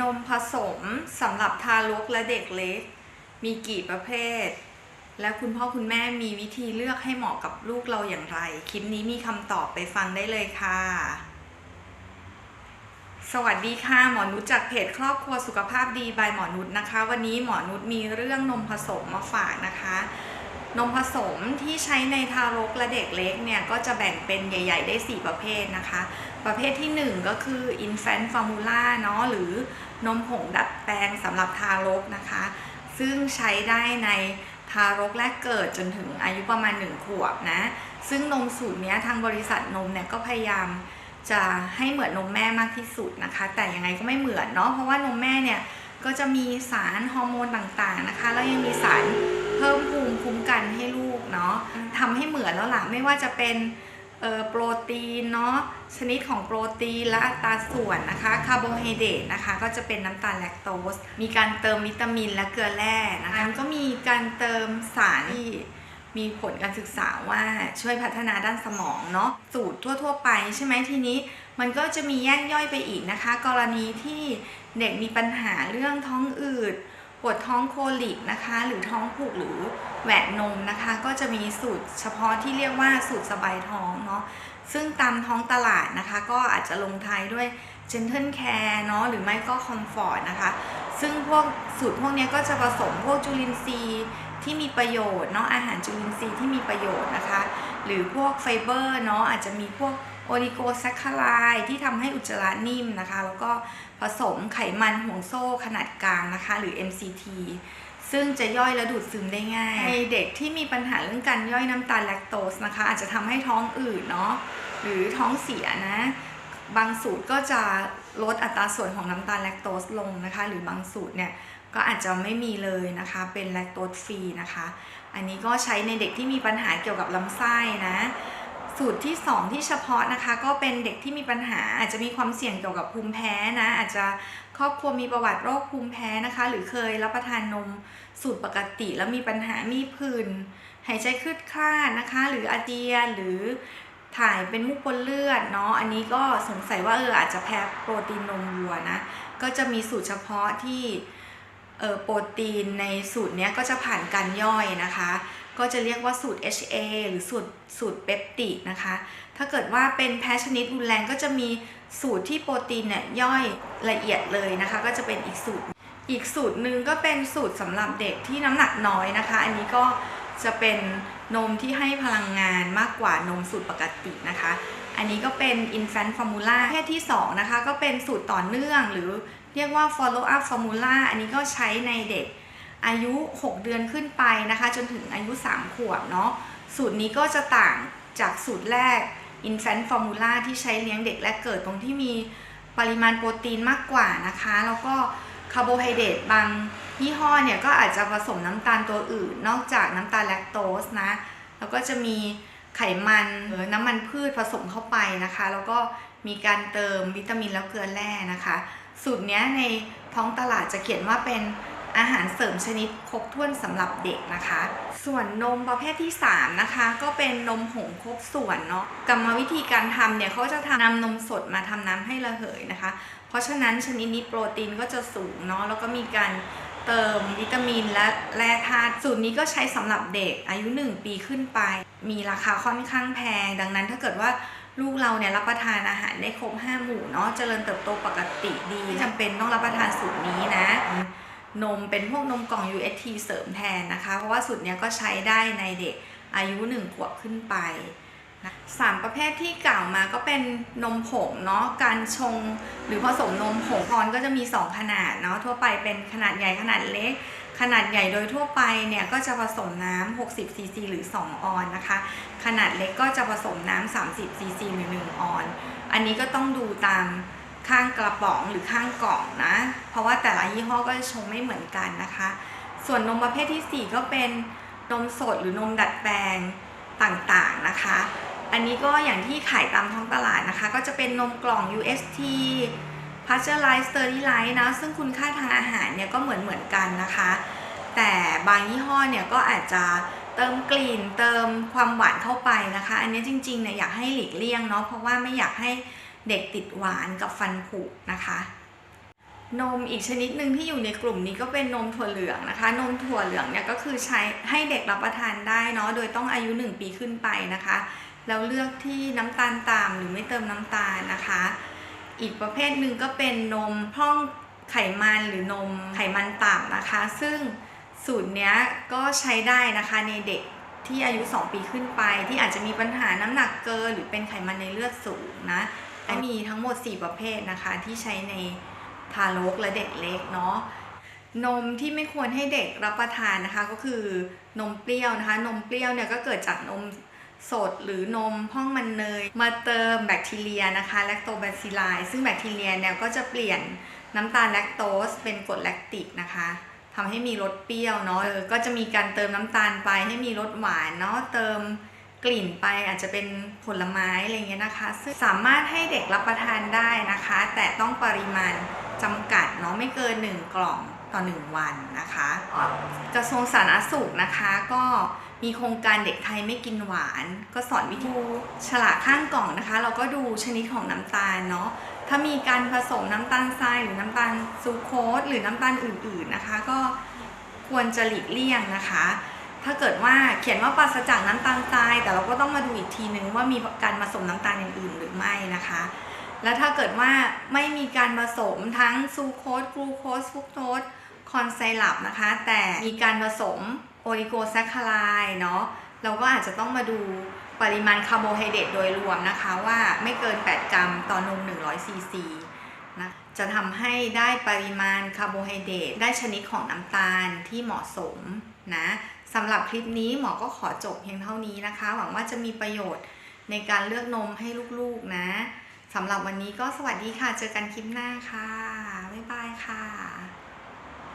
นมผสมสำหรับทารกและเด็กเล็ก มีกี่ประเภท และคุณพ่อคุณแม่มีวิธีเลือกให้เหมาะกับลูกเราอย่างไร คลิปนี้มีคำตอบไปฟังได้เลยค่ะ สวัสดีค่ะ หมอนุชจากเพจครอบครัวสุขภาพดีบายหมอนุชนะคะ วันนี้หมอนุชมีเรื่องนมผสมมาฝากนะคะ นมผสมที่ใช้ในทารกและเด็กเล็กเนี่ย ก็จะแบ่งเป็นใหญ่ ๆ ได้ 4 ประเภทนะคะ ประเภทที่ 1 ก็คือ infant formula เนาะหรือนมผงดัดแปลงสำหรับทารกนะคะ ซึ่งใช้ได้ในทารกแรกเกิดจนถึงอายุประมาณ 1 ขวบนะ ซึ่งนมสูตรนี้ทางบริษัทนมเนี่ยก็พยายามจะให้เหมือนนมแม่มากที่สุดนะคะ แต่ยังไงก็ไม่เหมือนเนาะเพราะว่านมแม่เนี่ยก็จะมีสารฮอร์โมนต่างๆนะคะ แล้วยังมีสาร เพิ่มภูมิคุ้มกันให้ลูกเนาะทำให้เหมือนแล้วล่ะไม่ว่าจะเป็นเอ่อโปรตีนเนาะชนิดของโปรตีนและอัตราส่วนนะคะคาร์โบไฮเดรตนะคะ ก็จะเป็นน้ำตาลแลคโตส มีการเติมวิตามินและเกลือแร่นะคะก็มีการเติมสารที่มีผลการศึกษาว่าช่วยพัฒนาด้านสมองเนาะสูตรทั่ว ๆ ไปใช่ไหมทีนี้ มันก็จะมีแยกย่อยไปอีกนะคะ กรณีที่เด็กมีปัญหาเรื่องท้องอืดป วดท้องโคลิกนะคะ หรือท้องผูกหรือแหวกนมนะคะ ก็จะมีสูตรเฉพาะที่เรียกว่าสูตรสบายท้องเนาะซึ่งตามท้องตลาดนะคะ ก็อาจจะลงท้ายด้วย Gentle Care เนาะหรือไม่ก็ Comfort นะคะ ซึ่งพวกสูตรพวกนี้ก็จะผสมพวกจุลินทรีย์ที่มีประโยชน์เนาะอาหารจุลินทรีย์ที่มีประโยชน์นะคะ หรือพวกไฟเบอร์เนาะอาจจะมีพวก โอลิโกแซคคาไลที่ทำให้อุจจาระนิ่มนะคะ แล้วก็ผสมไขมันห่วงโซ่ขนาดกลางนะคะ หรือ MCT ซึ่งจะย่อยและดูดซึมได้ง่ายในเด็กที่มีปัญหาเรื่องการย่อยน้ำตาลแลคโตสนะคะ อาจจะทำให้ท้องอืดเนาะหรือท้องเสียนะ บางสูตรก็จะลดอัตราส่วนของน้ำตาลแลคโตสลงนะคะ หรือบางสูตรเนี่ยก็อาจจะไม่มีเลยนะคะ เป็นแลคโตสฟรีนะคะ อันนี้ก็ใช้ในเด็กที่มีปัญหาเกี่ยวกับลำไส้นะ สูตรที่ 2 ที่เฉพาะนะคะ ก็เป็นเด็กที่มีปัญหาอาจจะมีความเสี่ยงเกี่ยวกับภูมิแพ้นะ อาจจะครอบครัวมีประวัติโรคภูมิแพ้นะคะ หรือเคยรับประทานนมสูตรปกติ แล้วมีปัญหามีผื่นหายใจคลืดคลาดนะคะ หรืออาเจียนหรือถ่ายเป็นมุกปนเลือดเนาะอันนี้ก็สงสัยว่าเอออาจจะแพ้โปรตีนนมวัวนะก็จะมีสูตรเฉพาะที่โปรตีนในสูตรเนี้ยก็จะผ่านการย่อยนะคะ ก็จะเรียกว่าสูตร HA หรือสูตรสูตรเปปติดนะคะ ถ้าเกิดว่าเป็นแพ้ชนิดรุนแรงก็จะมีสูตรที่โปรตีนเนี่ยย่อยละเอียดเลยนะคะ ก็จะเป็นอีกสูตร อีกสูตรหนึ่งก็เป็นสูตรสำหรับเด็กที่น้ำหนักน้อยนะคะ อันนี้ก็จะเป็นนมที่ให้พลังงานมากกว่านมสูตรปกตินะคะ อันนี้ก็เป็น infant formula ประเพศที่ 2 นะคะ ก็เป็นสูตรต่อเนื่องหรือเรียกว่า follow up formula อันนี้ก็ใช้ในเด็ก อายุ 6 เดือนขึ้นไปนะคะ จนถึงอายุ 3 ขวบเนาะสูตรนี้ก็จะต่างจากสูตรแรก infant formula ที่ใช้เลี้ยงเด็กแรกเกิดตรงที่มีปริมาณโปรตีนมากกว่านะคะ แล้วก็คาร์โบไฮเดรตบางยี่ห้อเนี่ยก็อาจจะผสมน้ำตาลตัวอื่น นอกจากน้ำตาลแลคโตสนะ แล้วก็จะมีไขมันหรือน้ำมันพืชผสมเข้าไปนะคะ แล้วก็มีการเติมวิตามินแล้วเกลือแร่นะคะ สูตรนี้ในท้องตลาดจะเขียนว่าเป็น อาหารเสริมชนิดครบถ้วนสำหรับเด็กนะคะ ส่วนนมประเภทที่ 3 นะคะ ก็เป็นนมผงครบส่วนเนาะกรรมวิธีการทำเนี่ยเขาจะทำนำนมสดมาทำน้ำให้ระเหยนะคะ เพราะฉะนั้นชนิดนี้โปรตีนก็จะสูงเนาะแล้วก็มีการเติมวิตามินและแร่ธาตุสูตรนี้ก็ใช้สำหรับเด็กอายุ 1 ปีขึ้นไป มีราคาค่อนข้างแพง ดังนั้นถ้าเกิดว่าลูกเราเนี่ยรับประทานอาหารได้ครบ 5 หมู่เนาะเจริญเติบโตปกติดีจำเป็นต้องรับประทานสูตรนี้นะ นมเป็นพวกนมกล่อง UST เสริมแทนนะคะ เพราะว่าสูตรนี้ก็ใช้ได้ในเด็กอายุ 1 ขวบขึ้นไปนะสามประเภทที่กล่าวมาก็เป็นนมผงเนาะการชงหรือผสมนมผงพรก็จะมี 2 ขนาดเนาะทั่วไปเป็นขนาดใหญ่ขนาดเล็ก ขนาดใหญ่โดยทั่วไปเนี่ยก็จะผสมน้ำ60ซีซีหรือ 2 ออนนะคะ ขนาดเล็กก็จะผสมน้ำ30ซีซีหรือ 1 ออน อันนี้ก็ต้องดูตาม ข้างกระป๋องหรือข้างกล่องนะ เพราะว่าแต่ละยี่ห้อก็จะชงไม่เหมือนกันนะคะ ส่วนนมประเภทที่ 4 ก็เป็นนมสดหรือนมดัดแปลงต่างๆนะคะ อันนี้ก็อย่างที่ขายตามท้องตลาดนะคะ ก็จะเป็นนมกล่อง UST Pasteurized Sterilized นะ ซึ่งคุณค่าทางอาหารเนี่ยก็เหมือนเหมือนๆกันนะคะ แต่บางยี่ห้อเนี่ยก็อาจจะเติมกลิ่นเติมความหวานเข้าไปนะคะ อันนี้จริงๆเนี่ยอยากให้หลีกเลี่ยงเนาะเพราะว่าไม่อยากให้ เด็กติดหวานกับฟันผุนะคะ นมอีกชนิดหนึ่งที่อยู่ในกลุ่มนี้ก็เป็นนมถั่วเหลืองนะคะ นมถั่วเหลืองเนี่ยก็คือใช้ให้เด็กรับประทานได้เนาะโดยต้องอายุ 1 ปีขึ้นไปนะคะแล้วเลือกที่น้ำตาลต่ำหรือไม่เติมน้ำตาลนะคะ อีกประเภทหนึ่งก็เป็นนมพร่องไขมันหรือนมไขมันต่ำนะคะ ซึ่งสูตรเนี้ยก็ใช้ได้นะคะในเด็กที่อายุ 2 ปีขึ้นไป ที่อาจจะมีปัญหาน้ำหนักเกินหรือเป็นไขมันในเลือดสูงนะ และมีทั้งหมด 4 ประเภทนะคะ ที่ใช้ในทารกและเด็กเล็กเนาะนมที่ไม่ควรให้เด็กรับประทานนะคะ ก็คือนมเปรี้ยวนะคะ นมเปรี้ยวเนี่ยก็เกิดจากนมสดหรือนมพ่องมันเนย มาเติมแบคทีเรียนะคะแลคโตแบซิลไลซึ่งแบคทีเรียเนี่ยก็จะเปลี่ยนน้ำตาลแลคโตสเป็นกรดแลคติกนะคะทำให้มีรสเปรี้ยวเนาะก็จะมีการเติมน้ำตาลไปให้มีรสหวานเนาะเติม กลิ่นไปอาจจะเป็นผลไม้อะไรเงี้ยนะคะซึ่งสามารถให้เด็กรับประทานได้นะคะ แต่ต้องปริมาณจำกัดเนาะไม่เกิน 1 กล่องต่อ 1 วันนะคะกระทรวงสาธารณสุขนะคะก็มีโครงการเด็กไทยไม่กินหวาน ก็สอนวิธีฉลากข้างกล่องนะคะ เราก็ดูชนิดของน้ำตาลเนาะถ้ามีการผสมน้ำตาลทรายหรือน้ำตาลซูโคสหรือน้ำตาลอื่นๆนะคะ ก็ควรจะหลีกเลี่ยงนะคะ ถ้าเกิดว่าเขียนว่าปราศจากน้ำตาลทราย แต่เราก็ต้องมาดูอีกทีนึงว่ามีการผสมน้ำตาลอย่างอื่นหรือไม่นะคะ แล้วถ้าเกิดว่าไม่มีการผสมทั้งซูโคสกลูโคสฟุกโตสคอนไซรัปนะคะ แต่มีการผสมโอลิโกแซคคาไลเนาะเราก็อาจจะต้องมาดูปริมาณคาร์โบไฮเดรตโดยรวมนะคะว่าไม่เกิน 8 กรัมต่อนม 100 ซีซี จะทำให้ได้ปริมาณคาร์โบไฮเดรตได้ชนิดของน้ำตาลที่เหมาะสมนะสำหรับคลิปนี้หมอก็ขอจบเพียงเท่านี้นะคะ หวังว่าจะมีประโยชน์ในการเลือกนมให้ลูกๆนะสำหรับวันนี้ก็สวัสดีค่ะ เจอกันคลิปหน้าค่ะ บ๊ายบายค่ะ